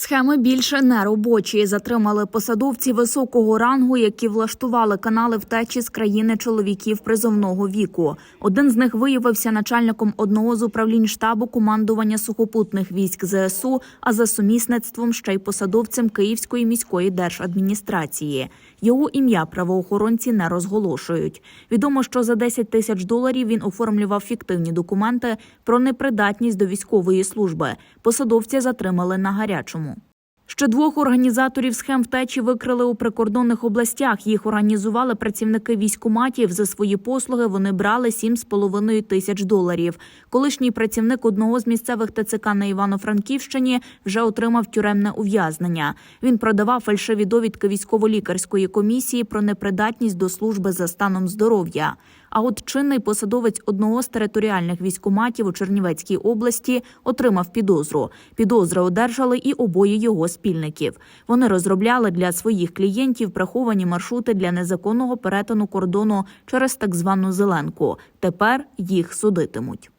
Схеми більше не робочі. Затримали посадовці високого рангу, які влаштували канали втечі з країни чоловіків призовного віку. Один з них виявився начальником одного з управлінь штабу командування сухопутних військ ЗСУ, а за сумісництвом ще й посадовцем Київської міської держадміністрації. Його ім'я правоохоронці не розголошують. Відомо, що за 10 тисяч доларів він оформлював фіктивні документи про непридатність до військової служби. Посадовця затримали на гарячому. Ще двох організаторів схем втечі викрили у прикордонних областях. Їх організували працівники військкоматів. За свої послуги вони брали 7,5 тисяч доларів. Колишній працівник одного з місцевих ТЦК на Івано-Франківщині вже отримав тюремне ув'язнення. Він продавав фальшиві довідки військово-лікарської комісії про непридатність до служби за станом здоров'я. А от чинний посадовець одного з територіальних військоматів у Чернівецькій області отримав підозру. Підозри одержали і обоє його спільників. Вони розробляли для своїх клієнтів приховані маршрути для незаконного перетину кордону через так звану зеленку. Тепер їх судитимуть.